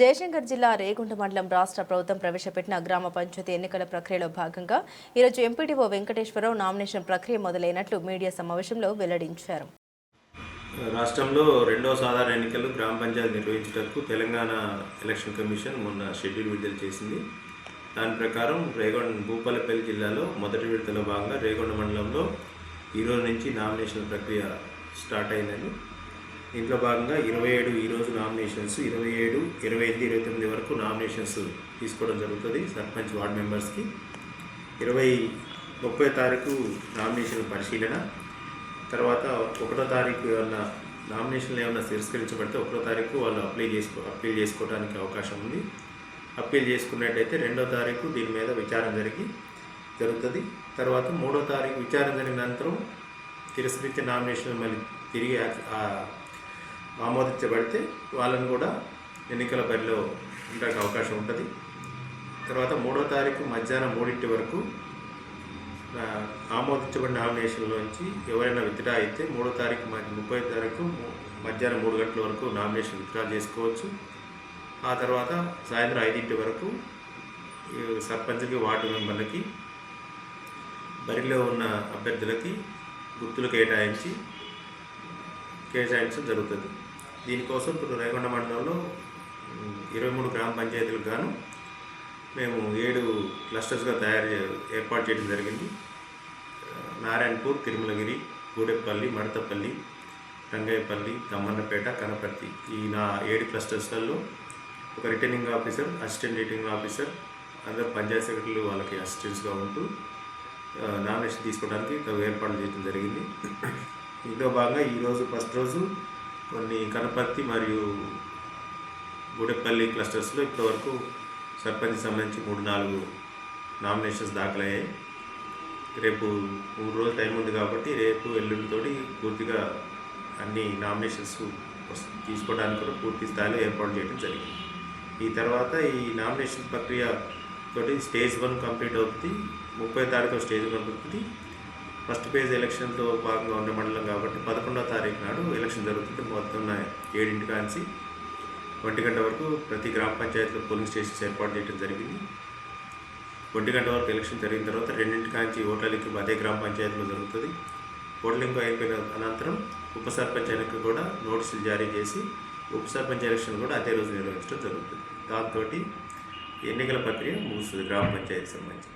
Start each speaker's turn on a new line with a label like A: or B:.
A: జయశంకర్ జిల్లా రేగుంట మండలం రాష్ట్ర ప్రభుత్వం ప్రవేశపెట్టిన గ్రామ పంచాయతీ ఎన్నికల ప్రక్రియలో భాగంగా ఈరోజు ఎంపీడీఓ వెంకటేశ్వరరావు నామినేషన్ ప్రక్రియ మొదలైనట్లు మీడియా సమావేశంలో వెల్లడించారు.
B: రాష్ట్రంలో రెండో సాధారణ ఎన్నికలు గ్రామ పంచాయతీ నిర్వహించుటకు తెలంగాణ ఎలక్షన్ కమిషన్ మొన్న షెడ్యూల్ విడుదల చేసింది. దాని ప్రకారం రేగొండ భూపాలపల్లి జిల్లాలో మొదటి విడతలో భాగంగా రేగొండ మండలంలో ఈరోజు నుంచి నామినేషన్ ప్రక్రియ స్టార్ట్ అయిందని దీంట్లో భాగంగా ఇరవై ఏడు ఈరోజు నామినేషన్స్ ఇరవై ఏడు ఇరవై ఎనిమిది ఇరవై తొమ్మిది వరకు నామినేషన్స్ తీసుకోవడం జరుగుతుంది సర్పంచ్ వార్డ్ మెంబర్స్కి. ఇరవై ముప్పై తారీఖు నామినేషన్ పరిశీలన తర్వాత ఒకటో తారీఖు ఏమన్నా నామినేషన్లు ఏమైనా తిరస్కరించబడితే ఒకటో తారీఖు వాళ్ళు అప్లై చేసుకో అప్పీల్ చేసుకోవడానికి అవకాశం ఉంది. అప్పీల్ చేసుకున్నట్టయితే రెండో తారీఖు దీని మీద విచారణ జరిగి జరుగుతుంది. తర్వాత మూడో తారీఖు విచారణ జరిగిన అనంతరం తిరస్కరించే నామినేషన్ మళ్ళీ తిరిగి ఆమోదించబడితే వాళ్ళని కూడా ఎన్నికల బరిలో ఉండడానికి అవకాశం ఉంటుంది. తర్వాత మూడో తారీఖు మధ్యాహ్నం మూడింటి వరకు ఆమోదించబడిన నామినేషన్లోంచి ఎవరైనా విత్డ్రా అయితే మూడో తారీఖు ముప్పై తారీఖు మధ్యాహ్నం మూడు గంటల వరకు నామినేషన్ విత్డ్రా చేసుకోవచ్చు. ఆ తర్వాత సాయంత్రం ఐదింటి వరకు సర్పంచ్కి వార్డు మెంబర్లకి బరిలో ఉన్న అభ్యర్థులకి గుర్తులు కేటాయించి కేటాయించడం జరుగుతుంది. దీనికోసం ఇప్పుడు రేగొండ మండలంలో ఇరవై మూడు గ్రామ పంచాయతీలకు గాను మేము ఏడు క్లస్టర్స్గా తయారు చే- ఏర్పాటు చేయడం జరిగింది. నారాయణపూర్ తిరుమలగిరి గూడెపల్లి మడతపల్లి రంగయ్యపల్లి తమ్మన్నపేట కనపర్తి ఈ నా ఏడు క్లస్టర్స్లలో ఒక returning officer assistant returning officer అందరు పంచాయత్ సెక్రటరీలు వాళ్ళకి అసిస్టెంట్స్గా ఉంటూ నామినేషన్ తీసుకోవడానికి ఏర్పాటు ఏర్పాట్లు చేయడం జరిగింది. ఇందులో భాగంగా ఈరోజు ఫస్ట్ రోజు కొన్ని కనపర్తి మరియు గూడెపల్లి క్లస్టర్స్లో ఇప్పటివరకు సర్పంచ్ సంబంధించి మూడు నాలుగు నామినేషన్స్ దాఖలయ్యాయి. రేపు మూడు రోజులు టైం ఉంది కాబట్టి రేపు ఎల్లుండితోటి పూర్తిగా అన్ని నామినేషన్స్ తీసుకోవడానికి కూడా పూర్తి స్థాయిలో ఏర్పాటు చేయడం జరిగింది. ఈ తర్వాత ఈ నామినేషన్ ప్రక్రియ తోటి స్టేజ్ వన్ కంప్లీట్ అవుతుంది. ముప్పై తారీఖు స్టేజ్ వన్ అవుతుంది. ఫస్ట్ పేజ్ ఎలక్షన్తో భాగంగా ఉన్న మండలం కాబట్టి పదకొండో తారీఖు నాడు ఎలక్షన్ జరుగుతుంది. మొత్తం ఏడింటి కాంచి ఒంటి గంట వరకు ప్రతి గ్రామ పంచాయతీలో పోలింగ్ స్టేషన్స్ ఏర్పాటు చేయడం జరిగింది. ఒంటి గంట వరకు ఎలక్షన్ జరిగిన తర్వాత రెండింటి కాంచి ఓట్ల లెక్కింపు అదే గ్రామ పంచాయతీలో జరుగుతుంది. ఓట్ల లెక్కింపు అయిపోయిన అనంతరం ఉప సర్పంచ్ ఎన్నిక కూడా నోటీసులు జారీ చేసి ఉప సర్పంచ్ ఎలక్షన్ కూడా అదే రోజు నిర్వహించడం జరుగుతుంది. దాంతో ఎన్నికల ప్రక్రియ ముగుస్తుంది గ్రామ పంచాయతీ సంబంధించి.